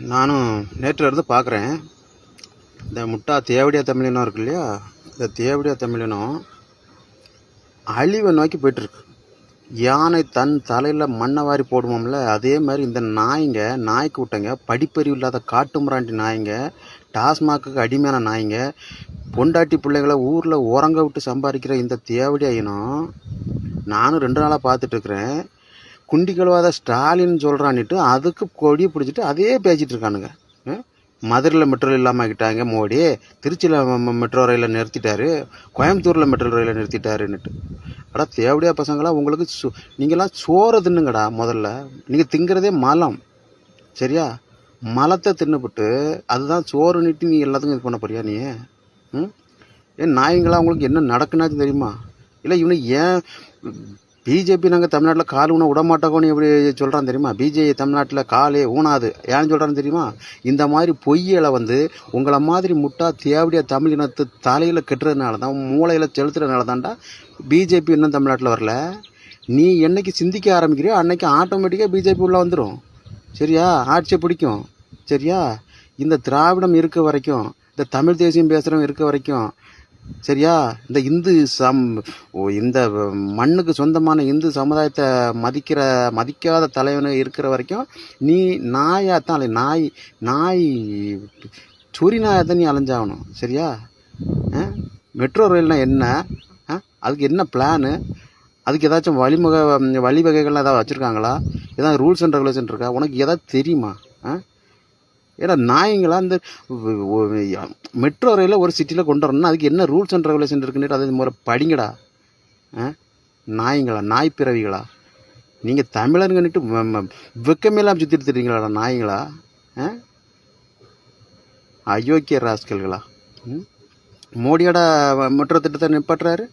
நானும் நேற்றுல இருந்து பார்க்குறேன். இந்த முட்டா தேவடியா தமிழினம் இருக்கு இல்லையா? இந்த தேவடியா தமிழினம் அழிவை நோக்கி போயிட்டுருக்கு. யானை தன் தலையில் மண்ணை வாரி போடுவோம்ல அதே மாதிரி இந்த நாய்ங்க நாய் கூட்டங்க படிப்பறிவு இல்லாத காட்டுமிராண்டி நாய்ங்க டாஸ்மாக்கு அடிமையான நாய்ங்க பொண்டாட்டி பிள்ளைங்களை ஊரில் உறங்க விட்டு சம்பாதிக்கிற இந்த தேவடியா இனம் நானும் ரெண்டு நாளாக பார்த்துட்டு இருக்கிறேன் குண்டி கழுவாத ஸ்டாலின் சொல்கிறான்னுட்டு அதுக்கு கொடி பிடிச்சிட்டு அதே பேசிகிட்டு இருக்கானுங்க. ம்? மதுரையில் மெட்ரோ இல்லாமல் ஆகிட்டாங்க மோடி. திருச்சியில் மெட்ரோ ரயிலை நிறுத்திட்டாரு. கோயம்புத்தூரில் மெட்ரோ ரயிலில் நிறுத்திட்டாருன்னுட்டு. அடா தேவடியா பசங்களா உங்களுக்கு சோ நீங்களாம் சோறை தின்னுங்கடா முதல்ல. நீங்கள் திங்கிறதே மலம். சரியா? மலத்தை தின்னுபிட்டு அதுதான் சோறு நீட்டி நீ எல்லாத்துக்கும் இது பண்ண போறியா நீ? ம்? ஏன் நாய்ங்களா உங்களுக்கு என்ன நடக்குனாச்சும் தெரியுமா? இல்லை இவனுக்கு ஏன் பிஜேபி நாங்கள் தமிழ்நாட்டில் கால் ஊன விட மாட்டோம்னு எப்படி சொல்கிறான் தெரியுமா? பிஜேபி தமிழ்நாட்டில் காலே ஊனாது. ஏன்னு சொல்கிறான்னு தெரியுமா? இந்த மாதிரி பொய்யலை வந்து உங்களை மாதிரி முட்டா தேவடியா தமிழ் இனத்து தலையில் கெட்டுறதுனால தான் மூளையில் செலுத்துறதுனால தான்டா பிஜேபி இன்னும் தமிழ்நாட்டில் வரல. நீ என்னைக்கு சிந்திக்க ஆரம்பிக்கிறியோ அன்னைக்கு ஆட்டோமேட்டிக்காக பிஜேபி உள்ளே வந்துடும் சரியா? ஆட்சியை பிடிக்கும். சரியா? இந்த திராவிடம் இருக்க வரைக்கும் இந்த தமிழ் தேசியம் பேசுகிறவங்க இருக்க வரைக்கும் சரியா? இந்த இந்து சம் இந்த மண்ணுக்கு சொந்தமான இந்து சமுதாயத்தை மதிக்கிற மதிக்காத தலைவனு இருக்கிற வரைக்கும் நீ நாயாத்தான் அலை நாய் நாய் சொறி தான் நீ அலைஞ்சாகணும். சரியா? ஆ? மெட்ரோ ரயில்னால் என்ன? ஆ? அதுக்கு என்ன பிளானு? அதுக்கு ஏதாச்சும் வழிமுக வழிவகைகள்லாம் ஏதாவது வச்சுருக்காங்களா? ஏதாவது ரூல்ஸ் அண்ட் ரெகுலேஷன் இருக்கா? உனக்கு ஏதாவது தெரியுமா? ஆ? ஏன்னா நாய்ங்களா இந்த மெட்ரோ ரயிலில் ஒரு சிட்டியில் கொண்டு வரணும்னா அதுக்கு என்ன ரூல்ஸ் அண்ட் ரெகுலேஷன் இருக்குன்னு அதை முறை படிங்கடா. ஆ? நாய்ங்களா நாய் பிறவிகளா நீங்கள் தமிழருங்கன்னுட்டு வெக்கமேலாம் சுற்றிட்டு தெரியுங்களா நாய்ங்களா? ஆ? அயோக்கிய ராஸ்கல்களா? ம்? மோடியோட மெட்ரோ திட்டத்தை நிப்பாட்டுறாரு?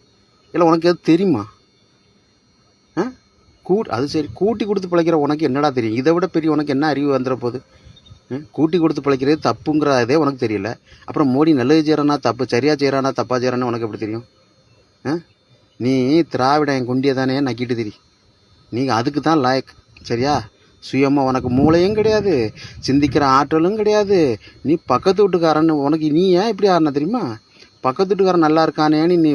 இல்லை உனக்கு எது தெரியுமா? ஆ? கூ அது சரி கூட்டி கொடுத்து பிழைக்கிற உனக்கு என்னடா தெரியும்? இதை விட பெரிய உனக்கு என்ன அறிவு வந்துட போகுது? கூட்டி கொடுத்து பிழைக்கிறது தப்புங்கிறதே உனக்கு தெரியல. அப்புறம் மோடி நல்லது செய்கிறானா தப்பு சரியாக செய்கிறானா தப்பாக செய்கிறான்னு உனக்கு எப்படி தெரியும்? ஆ? நீ என் குண்டியை தானே நக்கிட்டு தெரி. நீ அதுக்கு தான் லாயக் சரியா? சுயமாக உனக்கு மூளையும் கிடையாது சிந்திக்கிற ஆற்றலும் கிடையாது. நீ பக்கத்து வீட்டுக்காரன் உனக்கு நீ ஏன் இப்படி ஆறின தெரியுமா? பக்கத்து வீட்டுக்காரன் நல்லா இருக்கானேன்னு நீ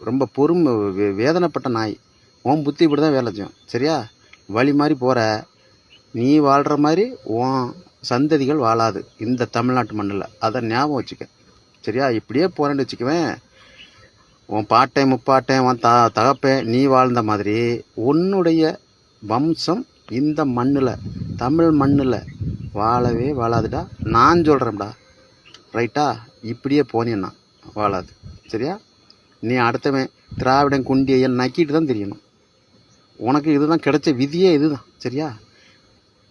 ரொம்ப பொறுமை வேதனைப்பட்ட நாய். உன் புத்தி இப்படி தான் வேலை செய்யும் சரியா? வழி மாதிரி போகிற நீ வாழ்கிற மாதிரி உன் சந்ததிகள் வாழாது. இந்த தமிழ்நாட்டு மண்ணில். அதை ஞாபகம் வச்சுக்க. சரியா? இப்படியே போகிறேன்னு வச்சுக்குவேன். உன் பாட்டை முப்பாட்டை உன் த தகப்பேன் நீ வாழ்ந்த மாதிரி உன்னுடைய வம்சம் இந்த மண்ணில் தமிழ் மண்ணில் வாழவே வாழாதுடா. நான் சொல்கிறேன்டா ரைட்டா? இப்படியே போனீன்னா வாழாது. சரியா? நீ அடுத்தவன் திராவிடன் குண்டியை நக்கிட்டு தான் தெரியணும். உனக்கு இதுதான் கிடைச்ச விதியே இதுதான். சரியா?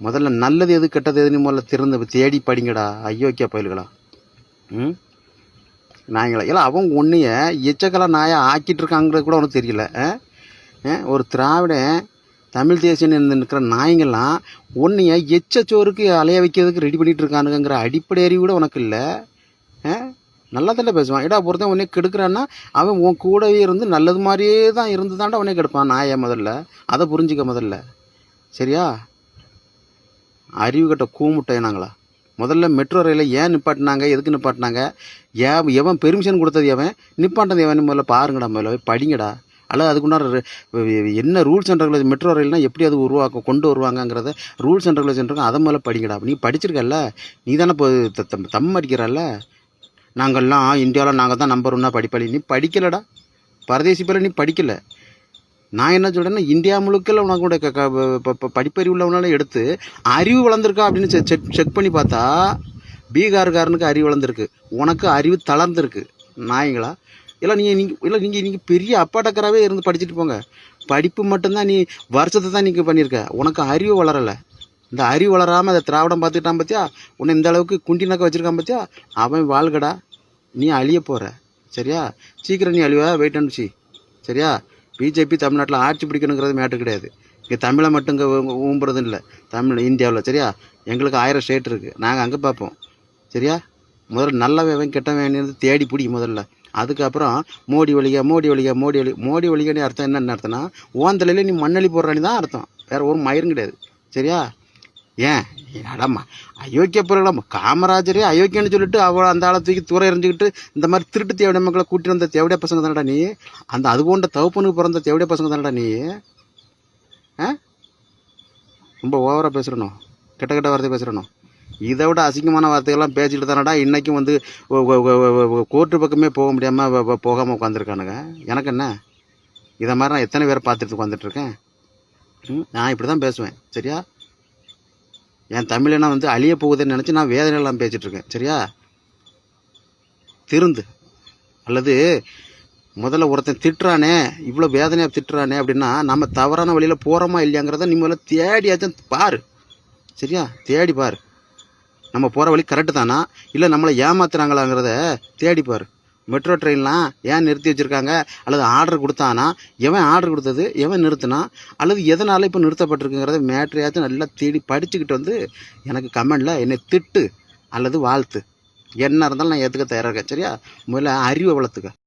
முதல்ல நல்லது எது கெட்டது எதுன்னு முதல்ல திறந்து தேடி படிங்கடா. ஐயோக்கிய பயல்களா? ம்? நாய்களா? இல்லை அவங்க ஒன்றைய எச்சக்கலா நாயை ஆக்கிட்டு இருக்காங்கிறது கூட ஒன்றும் தெரியல. ஆ? ஆ? ஒரு திராவிடன் தமிழ் தேசியம் இருக்கிற நாய்ங்கள்லாம் ஒன்றைய எச்சச்சோருக்கு அலைய வைக்கிறதுக்கு ரெடி பண்ணிகிட்டு இருக்கானுங்கிற அடிப்படை அறிவு கூட உனக்கு இல்லை. நல்லா தானே பேசுவான். இடா பொறுத்தன் உன்னை கெடுக்கிறான்னா அவன் உன் கூடவே இருந்து நல்லது மாதிரியே தான் இருந்து தாண்டா உன்னை கெடுப்பான் நாயை முதல்ல. அதை புரிஞ்சுக்க முதல்ல. சரியா? அறிவு கட்ட கூமுட்டையினாங்களா முதல்ல மெட்ரோ ரயிலை ஏன் நிப்பாட்டினாங்க? எதுக்கு நிப்பாட்டினாங்க? ஏன் எவன் பெர்மிஷன் கொடுத்தது எவன்? நிப்பாட்டது எவன்? முதல்ல பாருங்கடா முதல்ல போய் படிங்கடா. அல்லது அதுக்குண்டான என்ன ரூல்ஸ் அண்ட் ரெகுலேஷன் மெட்ரோ ரயில்னால் எப்படி அது உருவாக்க கொண்டு வருவாங்கங்கிறத ரூல்ஸ் அண்ட் ரெகுலேஷன் இருக்கும். அதை முதல்ல படிங்கடா. நீ படிச்சிருக்கல்ல? நீ தானே இப்போ தம் தம் அடிக்கிறல்ல? நாங்கள்லாம் இந்தியாவில் நாங்கள் தான் நம்பர் ஒன்றா படிப்பாளி. நீ படிக்கலடா. பரதேசி பேரில் நீ படிக்கலை. நான் என்ன சொல்கிறேன்னா இந்தியா முழுக்கல உனக்கு க- படிப்பறிவு உள்ளவனால எடுத்து அறிவு வளர்ந்துருக்கா அப்படின்னு செக் செக் செக் பண்ணி பார்த்தா பீகார்காரனுக்கு அறிவு வளர்ந்துருக்கு. உனக்கு அறிவு தளர்ந்துருக்கு. நாயங்களா? இல்லை நீங்கள் நீங்கள் இல்லை நீங்கள் நீங்கள் பெரிய அப்பாட்டக்கராகவே இருந்து படிச்சுட்டு போங்க. படிப்பு மட்டும்தான் நீ வருஷத்தை தான் நீங்கள் பண்ணியிருக்க. உனக்கு அறிவு வளரலை. இந்த அறிவு வளராமல் அதை திராவிடம் பார்த்துக்கிட்டான் பார்த்தியா உன்னை இந்த அளவுக்கு குண்டி நக்க வச்சுருக்கான் பார்த்தியா அவன் வாழ்கடா. நீ அழிய போகிற சரியா? சீக்கிரம் நீ அழிவா வெயிட் அனுப்பிச்சி சரியா? பிஜேபி தமிழ்நாட்டில் ஆட்சி பிடிக்கணுங்கிறது மேட்ரு கிடையாது. இங்கே தமிழை மட்டும் இங்கே ஊம்புறது இல்லை. தமிழ் இந்தியாவில் சரியா? எங்களுக்கு ஆயிரம் ஸ்டேட் இருக்குது நாங்கள் அங்கே பார்ப்போம். சரியா? முதல்ல நல்லவன் கெட்டவன் தேடி பிடி முதல்ல. அதுக்கப்புறம் மோடி வழியா மோடி வழியா மோடி வழி மோடி வழிகன்னு அர்த்தம் என்னென்ன அர்த்தம்னா ஓந்தலையில் நீ மண்ணளி போடுறானி தான் அர்த்தம். வேறு ஒரு மயிரும் கிடையாது. சரியா? ஏன்? அடம்மா அயோக்கிய பொருளம் காமராஜரே அயோக்கியன்னு சொல்லிட்டு அவளை அந்த ஆளை தூக்கி தூரம் எறிஞ்சுக்கிட்டு இந்த மாதிரி திருட்டு தேவடைய மக்களை கூட்டிட்டு வந்த தேவடைய பசங்க தானடா நீ? அந்த அது போன்ற தவப்பனுக்கு பிறந்த தேவடைய பசங்க தானடா நீ? ஆ? ரொம்ப ஓவராக பேசுகிறணும் கெட்ட கெட்ட வார்த்தை பேசுகிறணும் இதை விட அசிங்கமான வார்த்தைகள்லாம் பேசிக்கிட்டு தானடா இன்றைக்கும் வந்து கோர்ட்டு பக்கமே போக முடியாமல் போகாமல் உட்காந்துருக்கானுங்க எனக்கு என்ன? இதை மாதிரி நான் எத்தனை பேரை பார்த்துட்டு உட்காந்துட்ருக்கேன் நான் இப்படி தான் பேசுவேன். சரியா? என் தமிழனா வந்து அழிய போகுதுன்னு நினச்சி நான் வேதனையெல்லாம் பேசிட்டு சரியா? திருந்து. அல்லது முதல்ல ஒருத்தன் திட்டுறானே இவ்வளோ வேதனையாக திட்டுறானே அப்படின்னா நம்ம தவறான வழியில் போகிறோமா இல்லையாங்கிறத நீ முதல்ல தேடியாச்சும் பாரு. சரியா? தேடி பாரு. நம்ம போகிற வழி கரெக்டு தானா? இல்லை நம்மளை ஏமாத்துறாங்களாங்கிறத தேடி பாரு. மெட்ரோ ட்ரெயின்லாம் ஏன் நிறுத்தி வச்சுருக்காங்க? அல்லது ஆர்டர் கொடுத்தானா? எவன் ஆர்டர் கொடுத்தது? எவன் நிறுத்தினா? அல்லது எதனால் இப்போ நிறுத்தப்பட்டிருக்குங்கிறத மேட்ரையாச்சும் நல்லா தேடி படிச்சுக்கிட்டு வந்து எனக்கு கமெண்டில் என்னை திட்டு அல்லது வாழ்த்து. என்ன இருந்தாலும் நான் ஏற்றுக்க தயாராக இருக்கேன். சரியா? முதல்ல அறிவை வளர்த்துக்க.